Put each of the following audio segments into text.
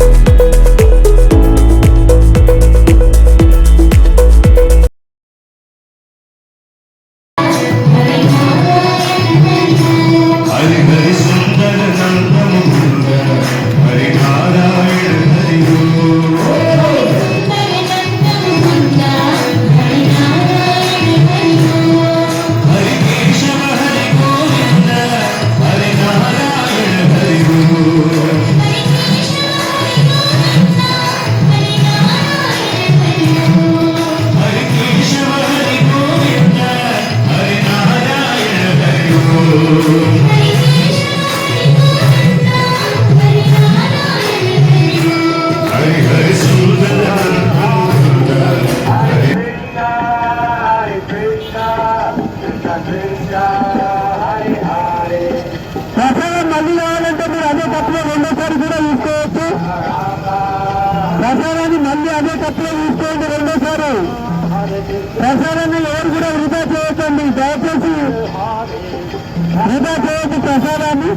హరి ప్రసాదం మళ్ళీ కావాలంటే మీరు అదే కప్పులో రెండోసారి కూడా తీసుకోవచ్చు. ప్రసాదాన్ని మళ్ళీ అదే కప్పులో తీసుకోండి రెండోసారి. ప్రసారాన్ని ఎవరు కూడా వృధా చేయొద్దండి. దయచేసి వృధా చేయొద్దు ప్రసాదాన్ని.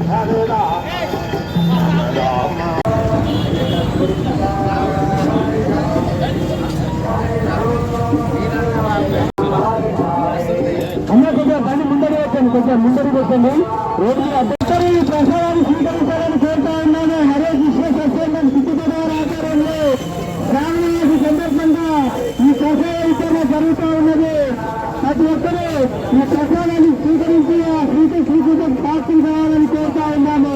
కొంచెం ముందరికి వచ్చింది రోడ్డు మీద అడ్డంటారు ఈ ప్రసాదాన్ని స్వీకరించాలని కోరుతా ఉన్నాను. హరే కృష్ణ సత్యంగా సిద్ధిపేట ఆచారంలో శ్రావణమాసి సందర్భంగా ఈ ప్రసాద వితరణ జరుగుతూ ఉన్నది. ప్రతి ఒక్కరూ ఈ ప్రసాదాన్ని స్వీకరించి ఆ శ్రీకృష్ణ శ్రీకృష్ణ పార్టీ కావాలని కోరుతా ఉన్నాము.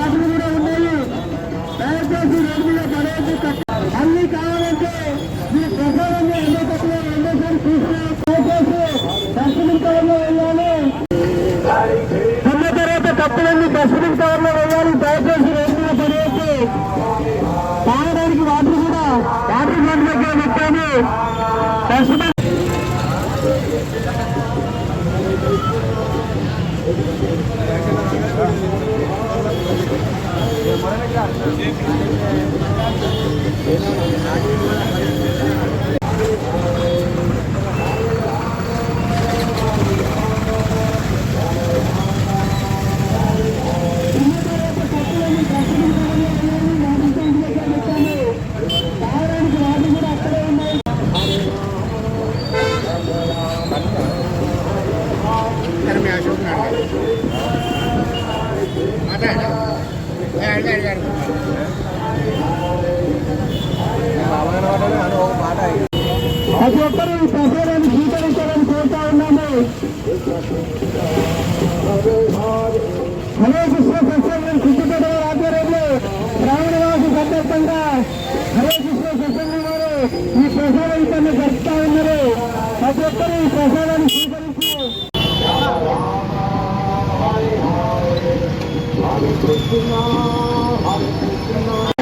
ఆటలు కూడా ఉన్నాయి. దయచేసి రోడ్డు మీద పడేది అన్ని కావాలంటే ఈ ప్రసాదాన్ని అందరికీ రెండోసారి చూసిన దయచేసి డస్ట్బిన్ కవర్లో వేయాలి తిన్న తర్వాత కప్పులన్నీ డస్ట్బిన్ కవర్లో వేయాలి దయచేసి రోడ్డు మీద పడేసి తాగడానికి వాటర్ కూడా వాటర్ ప్లాంట్ దగ్గర పెట్టాము. డస్ట్బిన్ తాగడానికి ప్రతి ఒక్కరూ ఈ ప్రసాదాన్ని స్వీకరించాలని కోరుతా ఉన్నాము. హరే కృష్ణ సత్సంగం సిద్ధిపేట వారి ఆధ్వర్యంలో శ్రావణవాసి సందర్భంగా హరే కృష్ణ సత్సంగం వారు ఈ ప్రసాదం వితరణ జరుపుతా ఉన్నారు. ప్రతి ఒక్కరూ ఈ ప్రసాదాన్ని 그렇구나, 아, 그렇구나.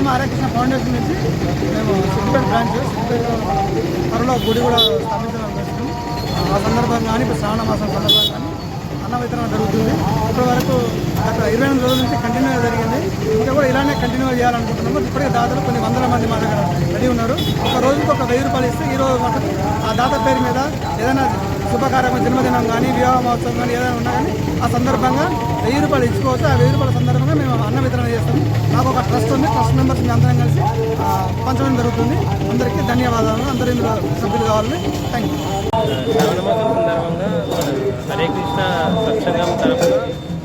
శ్రీరామ రామ ఫౌండేషన్ నుంచి మేము సిద్దిపేట బ్రాంచ్ సిద్దిపేటలో త్వరలో గుడి కూడా స్థాపించడం చేస్తున్నాం ఆ సందర్భంగా కానీ ఇప్పుడు శ్రావణ మాసం సందర్భంగా కానీ అన్న వితరణ జరుగుతుంది. ఇప్పటి వరకు గత ఇరవై ఎనిమిది రోజుల నుంచి కంటిన్యూ ఇలానే చేయాలనుకుంటున్నాము ఇప్పటికే దాదాపు కొన్ని వందల మంది మా దగ్గర రెడీ ఉన్నారు. ఒక రోజుకి ఒక వెయ్యి రూపాయలు ఇస్తే ఈ రోజు మటుకు ఆ దాత పేరు మీద ఏదైనా శుభకార్యక్రమం జన్మదినం కానీ వివాహ మహోత్సవం కానీ ఏదైనా ఉన్నా కానీ ఆ సందర్భంగా వెయ్యి రూపాయలు ఇచ్చుకోవచ్చు. ఆ వెయ్యి రూపాయల సందర్భంగా మేము అన్న వితరణ చేస్తాము. మాకు ఒక ట్రస్ట్ ఉంది. ట్రస్ట్ మెంబర్స్ అందరం కలిసి పంచడం జరుగుతుంది. అందరికీ ధన్యవాదాలు. అందరూ ఇందులో సభ్యులు కావాలని థ్యాంక్ యూ హరే కృష్ణ సత్సంగం తరఫున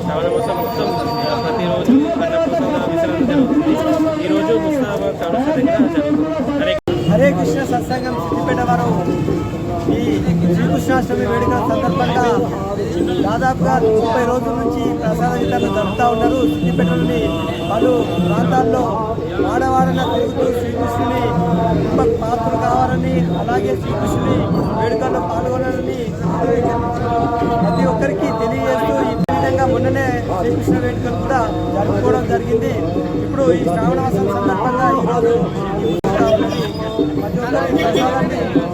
శ్రావణమాసం మొత్తం ప్రతిరోజు దాదాపుగా ముప్పై రోజుల నుంచి ప్రసాద వితరణ జరుపుతూ ఉన్నారు. సిద్దిపేట పలు ప్రాంతాల్లో ఆడవాడన తిరుగుతూ శ్రీకృష్ణుని పాత్రలు కావాలని అలాగే శ్రీకృష్ణుని వేడుకల్లో పాల్గొనాలని ప్రతి ఒక్కరికి తెలియజేస్తూ ఈ విధంగా మొన్ననే శ్రీకృష్ణ వేడుకలు కూడా జరుపుకోవడం జరిగింది. ఇప్పుడు ఈ శ్రావణ మాసం సందర్భంగా ఈరోజు ఈ ఉత్సవం అనేది ప్రతి ఒక్కరి